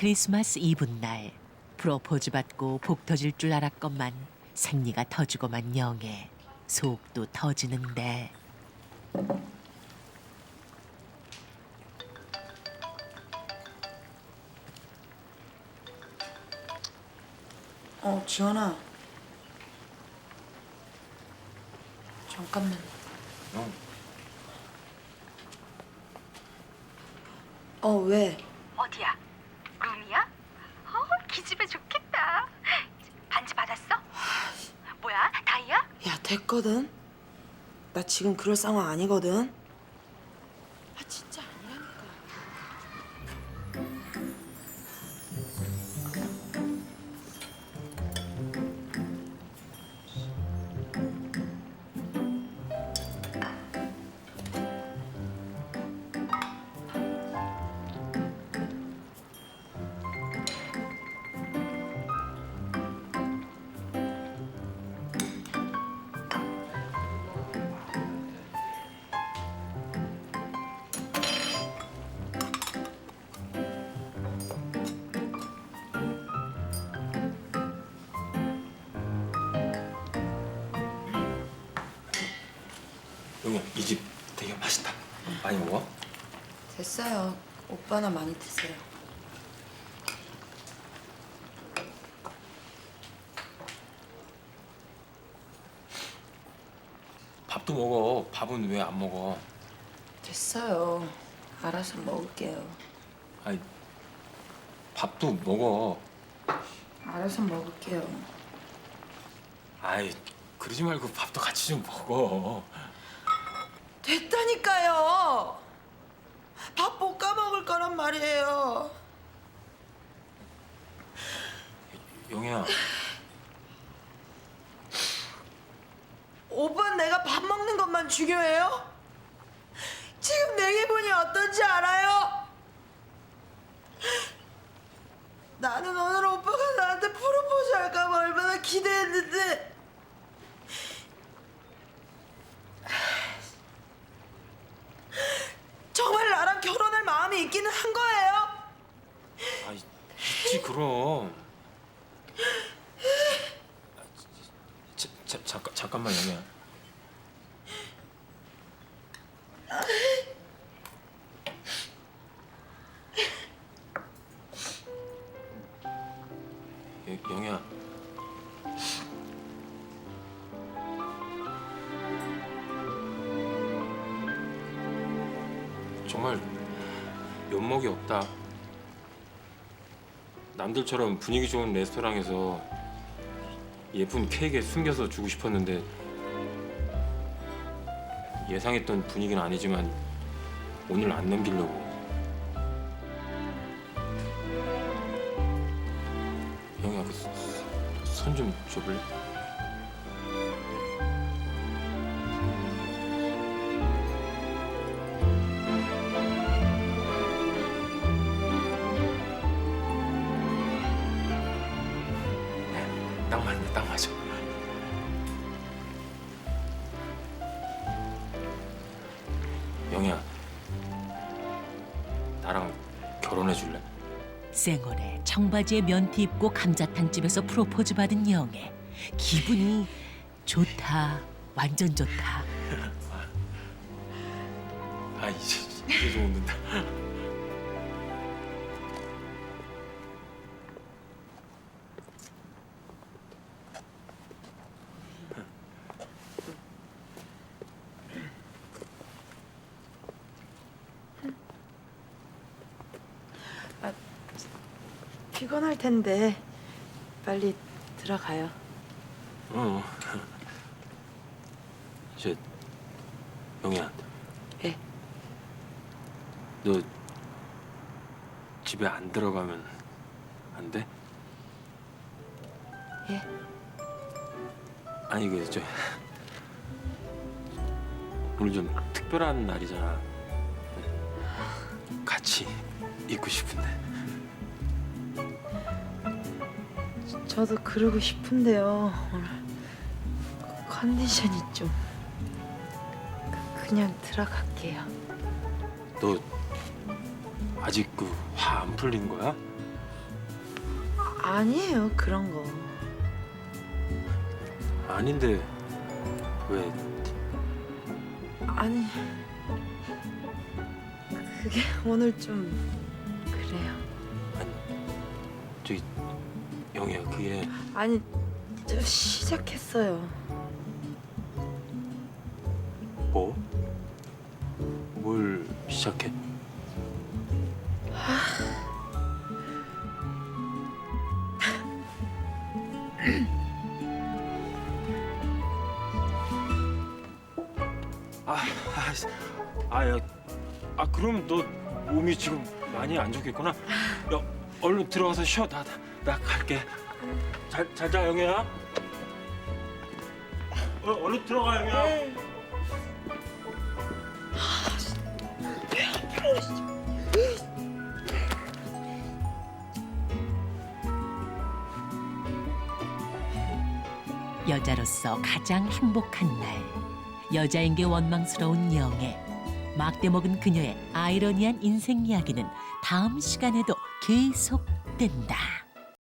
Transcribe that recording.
크리스마스 이브날 프로포즈 받고 복 터질 줄 알았건만 생리가 터지고만 영해 속도 터지는데 어, 지원아. 잠깐만. 어, 어, 왜? 어디야? 룸이야? 어, 기집애 좋겠다. 반지 받았어? 뭐야? 다이아? 야, 됐거든? 나 지금 그럴 상황 아니거든? 영희야 이집 되게 맛있다. 많이 먹어? 됐어요. 오빠나 많이 드세요. 밥도 먹어. 밥은 왜 안 먹어? 됐어요. 알아서 먹을게요. 아니 밥도 먹어. 알아서 먹을게요. 아이 그러지 말고 밥도 같이 좀 먹어. 됐다니까요! 밥 볶아 먹을 거란 말이에요. 영희야 오빠 내가 밥 먹는 것만 중요해요? 지금 내 기분이 어떤지 알아요? 나는 오늘 오빠가 나한테 프로포즈 할까 봐 얼마나 기대했는데 정말 나랑 결혼할 마음이 있기는 한 거예요? 아이 있지 그럼. 아, 자, 자, 잠깐 잠깐만 영희야. 여- 영희야. 정말 면목이 없다. 남들처럼 분위기 좋은 레스토랑에서 예쁜 케이크에 숨겨서 주고 싶었는데 예상했던 분위기는 아니지만 오늘 안 넘기려고. 영희야 그손좀 줘볼래? 딱 맞네 딱 맞아. 영희야 나랑 결혼해 줄래? 생얼에 청바지에 면티 입고 감자탕 집에서 프로포즈 받은 영애 기분이 좋다 완전 좋다 아 이제 이제 좀 웃는다. 피곤할 텐데 빨리 들어가요. 어. 이제 영희야, 예. 너 집에 안 들어가면 안 돼? 예. 아니 그저 오늘 좀 특별한 날이잖아. 같이 있고 싶은데. 저도 그러고 싶은데요. 오늘 컨디션이 좀 그- 그냥 들어갈게요. 너 아직 그 화 안 풀린 거야? 아니에요 그런 거. 아닌데 왜 아니 그게 오늘 좀 그래요. 영희야 그게 아니 저 시작했어요. 뭐? 뭘 시작해? 아, 아, 아, 야, 아, 그럼 너 몸이 지금 많이 안 좋겠구나. 야, 얼른 들어가서 쉬어. 나, 나, 나 갈게. 잘, 잘 자, 영애야. 어, 얼른 들어가, 영애야. 여자로서 가장 행복한 날 여자인 게 원망스러운 영애 막대 먹은 그녀의 아이러니한 인생 이야기는 다음 시간에도 계속된다.